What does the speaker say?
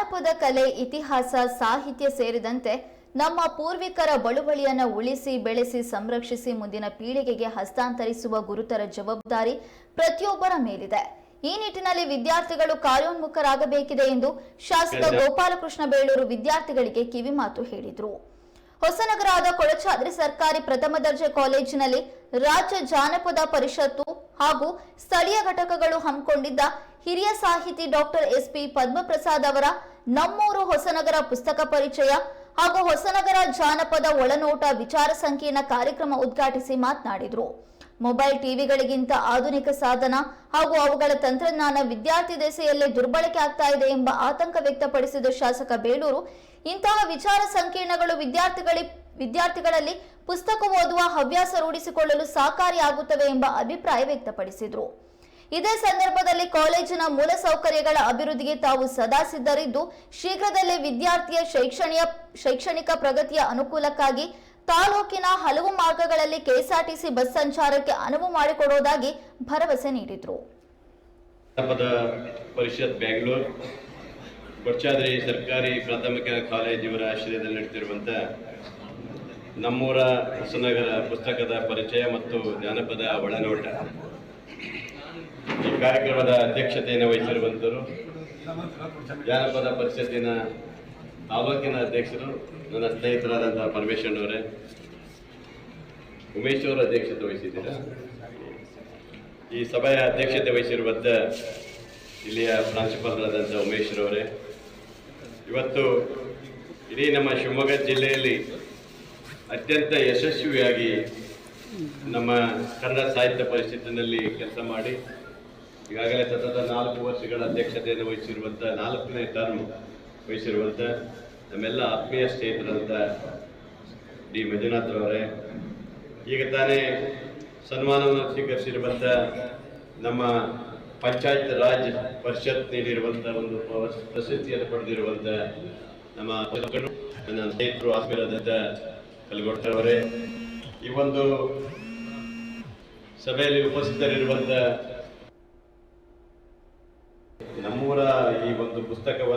ಜಾನಪದ ಕಲೆ ಇತಿಹಾಸ ಸಾಹಿತ್ಯ ಸೇರಿದಂತೆ ನಮ್ಮ ಪೂರ್ವಿಕರ ಬಳುವಳಿಯನ್ನು ಉಳಿಸಿ ಬೆಳೆಸಿ ಸಂರಕ್ಷಿಸಿ ಮುಂದಿನ ಪೀಳಿಗೆಗೆ ಹಸ್ತಾಂತರಿಸುವ ಗುರುತರ ಜವಾಬ್ದಾರಿ ಪ್ರತಿಯೊಬ್ಬರ ಮೇಲಿದೆ. ಈ ನಿಟ್ಟಿನಲ್ಲಿ ವಿದ್ಯಾರ್ಥಿಗಳು ಕಾರ್ಯೋನ್ಮುಖರಾಗಬೇಕಿದೆ ಎಂದು ಶಾಸಕ ಗೋಪಾಲಕೃಷ್ಣ ಬೇಳೂರು ವಿದ್ಯಾರ್ಥಿಗಳಿಗೆ ಕಿವಿಮಾತು ಹೇಳಿದರು. ಹೊಸನಗರದ ಕೊಳಚಾದ್ರಿ ಸರ್ಕಾರಿ ಪ್ರಥಮ ದರ್ಜೆ ಕಾಲೇಜಿನಲ್ಲಿ ರಾಜ್ಯ ಜಾನಪದ ಪರಿಷತ್ತು ಹಾಗೂ ಸ್ಥಳೀಯ ಘಟಕಗಳು ಹಮ್ಮಿಕೊಂಡಿದ್ದ ಹಿರಿಯ ಸಾಹಿತಿ ಡಾಕ್ಟರ್ ಎಸ್ ಪಿ ಪದ್ಮಪ್ರಸಾದ್ ಅವರ ನಮ್ಮೂರು ಹೊಸನಗರ ಪುಸ್ತಕ ಪರಿಚಯ ಹಾಗೂ ಹೊಸನಗರ ಜಾನಪದ ಒಳನೋಟ ವಿಚಾರ ಸಂಕಿರಣ ಕಾರ್ಯಕ್ರಮ ಉದ್ಘಾಟಿಸಿ ಮಾತನಾಡಿದರು. ಮೊಬೈಲ್ ಟಿವಿಗಳಿಗಿಂತ ಆಧುನಿಕ ಸಾಧನ ಹಾಗೂ ಅವುಗಳ ತಂತ್ರಜ್ಞಾನ ವಿದ್ಯಾರ್ಥಿ ದೆಸೆಯಲ್ಲೇ ದುರ್ಬಳಕೆ ಆಗ್ತಾ ಇದೆ ಎಂಬ ಆತಂಕ ವ್ಯಕ್ತಪಡಿಸಿದ ಶಾಸಕ ಬೇಳೂರು, ಇಂತಹ ವಿಚಾರ ಸಂಕಿರಣಗಳು ವಿದ್ಯಾರ್ಥಿಗಳಿ ವಿದ್ಯಾರ್ಥಿಗಳಲ್ಲಿ ಪುಸ್ತಕ ಓದುವ ಹವ್ಯಾಸ ರೂಢಿಸಿಕೊಳ್ಳಲು ಸಹಕಾರಿಯಾಗುತ್ತವೆ ಎಂಬ ಅಭಿಪ್ರಾಯ ವ್ಯಕ್ತಪಡಿಸಿದರು. ಇದೇ ಸಂದರ್ಭದಲ್ಲಿ ಕಾಲೇಜಿನ ಮೂಲಸೌಕರ್ಯಗಳ ಅಭಿವೃದ್ಧಿಗೆ ತಾವು ಸದಾ ಸಿದ್ಧರಿದ್ದು, ಶೀಘ್ರದಲ್ಲೇ ವಿದ್ಯಾರ್ಥಿಯ ಶೈಕ್ಷಣಿಕ ಶೈಕ್ಷಣಿಕ ಪ್ರಗತಿಯ ಅನುಕೂಲಕ್ಕಾಗಿ ತಾಲೂಕಿನ ಹಲವು ಮಾರ್ಗಗಳಲ್ಲಿ ಕೆಎಸ್ಆರ್ಟಿಸಿ ಬಸ್ ಸಂಚಾರಕ್ಕೆ ಅನುವು ಮಾಡಿಕೊಡುವುದಾಗಿ ಭರವಸೆ ನೀಡಿದರು. ಪರಿಷತ್ ಬೆಂಗಳೂರು ಕೊಡ್ಚಾದ್ರಿ ಸರ್ಕಾರಿ ಪ್ರಾಥಮಿಕ ಕಾಲೇಜ್ ಇವರ ಆಶ್ರಯದಲ್ಲಿ ನಡೆದಿರುವಂತ ನಮ್ಮೂರ ಹೊಸನಗರ ಪುಸ್ತಕದ ಪರಿಚಯ ಮತ್ತು ಜಾನಪದ ಒಳನೋಟ. ಕಾರ್ಯಕ್ರಮದ ಅಧ್ಯಕ್ಷತೆಯನ್ನು ವಹಿಸಿರುವಂತರು ಜಾನಪದ ಪರಿಷತ್ತಿನ ತಾಲೂಕಿನ ಅಧ್ಯಕ್ಷರು, ನನ್ನ ಸ್ನೇಹಿತರಾದಂಥ ಪರಮೇಶ್ವರನವರೇ ಉಮೇಶ್ ಅವರು ಅಧ್ಯಕ್ಷತೆ ವಹಿಸಿದ್ದೀರಾ? ಈ ಸಭೆಯ ಅಧ್ಯಕ್ಷತೆ ವಹಿಸಿರುವಂಥ ಇಲ್ಲಿಯ ಪ್ರಾಂಶುಪಾಲರಾದಂಥ ಉಮೇಶ್ವರವರೇ ಇವತ್ತು ಇಡೀ ನಮ್ಮ ಶಿವಮೊಗ್ಗ ಜಿಲ್ಲೆಯಲ್ಲಿ ಅತ್ಯಂತ ಯಶಸ್ವಿಯಾಗಿ ನಮ್ಮ ಕನ್ನಡ ಸಾಹಿತ್ಯ ಪರಿಷತ್ತಿನಲ್ಲಿ ಕೆಲಸ ಮಾಡಿ ಈಗಾಗಲೇ ಸತತ ನಾಲ್ಕು ವರ್ಷಗಳ ಅಧ್ಯಕ್ಷತೆಯನ್ನು ವಹಿಸಿರುವಂಥ ನಾಲ್ಕನೇ ಟರ್ಮ್ ವಹಿಸಿರುವಂಥ ನಮ್ಮೆಲ್ಲ ಆತ್ಮೀಯ ಸ್ನೇಹಿತರಂತ ಡಿ. ಮಂಜುನಾಥ್ರವರೇ ಈಗ ತಾನೇ ಸನ್ಮಾನವನ್ನು ಸ್ವೀಕರಿಸಿರುವಂಥ ನಮ್ಮ ಪಂಚಾಯತ್ ರಾಜ್ ಪರಿಷತ್ ನೀಡಿರುವಂಥ ಒಂದು ಪ್ರಶಸ್ತಿಯನ್ನು ಪಡೆದಿರುವಂಥ ನಮ್ಮ ನನ್ನ ಸ್ನೇಹಿತರು ಆತ್ಮೀಯರಾದಂಥ ಕಲ್ಗೊಟ್ಟವರೇ ಈ ಒಂದು ಸಭೆಯಲ್ಲಿ ಉಪಸ್ಥಿತರಿರುವಂಥ ನಮ್ಮೂರ ಈ ಒಂದು ಪುಸ್ತಕವನ್ನು